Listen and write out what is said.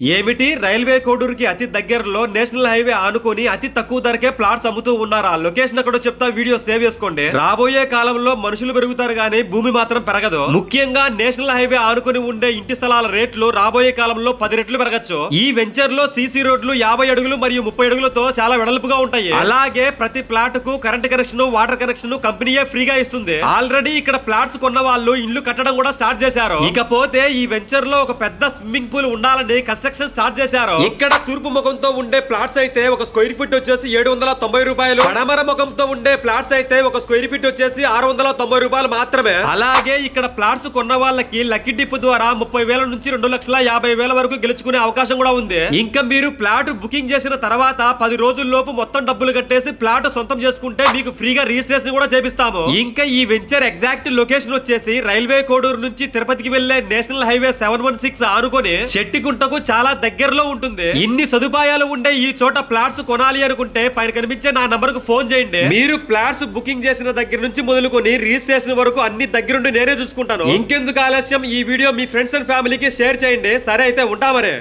ఏమిటి? రైల్వే కోడూరుకి అతి దగ్గరలో నేషనల్ హైవే ఆనుకొని అతి తక్కువ ధరకే ప్లాట్స్ అమ్ముతూ ఉన్నారా? లొకేషన్ అక్కడ చెప్తా వీడియో సేవ్ చేసుకోండి. రాబోయే కాలంలో మనుషులు పెరుగుతారు గానీ భూమి మాత్రం పెరగదు. ముఖ్యంగా నేషనల్ హైవే ఆనుకొని ఉండే ఇంటి స్థలాల రేట్లు రాబోయే కాలంలో పది రెట్లు పెరగచ్చు. ఈ వెంచర్లో సీసీ రోడ్లు యాభై అడుగులు మరియు ముప్పై అడుగులతో చాలా వెడల్పుగా ఉంటాయి. అలాగే ప్రతి ప్లాట్కు కరెంట్ కనెక్షన్ వాటర్ కనెక్షన్ కంపెనీయే ఫ్రీగా ఇస్తుంది. ఆల్రెడీ ఇక్కడ ప్లాట్స్ కొన్న వాళ్ళు ఇల్లు కట్టడం కూడా స్టార్ట్ చేశారు. ఇకపోతే ఈ వెంచర్లో ఒక పెద్ద స్విమ్మింగ్ పూల్ ఉండాలని కన్స్ట్రక్షన్ స్టార్ట్ చేశారు. ఇక్కడ తూర్పు ముఖంతో ఉండే ప్లాట్స్ అయితే ఒక స్క్వేర్ ఫీట్ వచ్చేసి ఏడు వందల తొంభై రూపాయలు. పడమర ముఖంతో ఉండే ప్లాట్స్ అయితే ఒక స్క్వేర్ ఫీట్ వచ్చేసి ఆరు వందల తొంభై రూపాయలు మాత్రమే. అలాగే ఇక్కడ ప్లాట్స్ కొన్న వాళ్ళకి లక్కీ డిప్ ద్వారా ముప్పై వేల నుంచి రెండు లక్షల యాభై వేల వరకు గెలుచుకునే అవకాశం కూడా ఉంది. ఇంకా మీరు ప్లాట్ బుకింగ్ చేసిన తర్వాత పది రోజుల్లోపు మొత్తం డబ్బులు కట్టేసి ప్లాట్ సొంతం చేసుకుంటే మీకు ఫ్రీగా రిజిస్ట్రేషన్ కూడా చేపిస్తాము. ఇంకా ఈ వెంచర్ ఎగ్జాక్ట్ లొకేషన్ వచ్చేసి రైల్వే కోడూరు నుంచి తిరుపతికి వెళ్ళే national highway seven one six ఆనుకొని శెట్టిగుంటకు చాలా దగ్గరలో ఉంటుంది. ఇన్ని సదుపాయాలు ఉండే ఈ చోట ప్లాట్స్ కొనాలి అనుకుంటే పైన కనిపించే నా నంబర్కు ఫోన్ చేయండి. మీరు ప్లాట్స్ బుకింగ్ చేసిన దగ్గర నుంచి మొదలుకొని రిజిస్ట్రేషన్ వరకు అన్ని దగ్గరుండి నేనే చూసుకుంటాను. ఇంకెందుకు ఆలస్యం? ఈ వీడియో మీ ఫ్రెండ్స్ అండ్ ఫ్యామిలీకి షేర్ చేయండి. సరే అయితే ఉంటా మరే.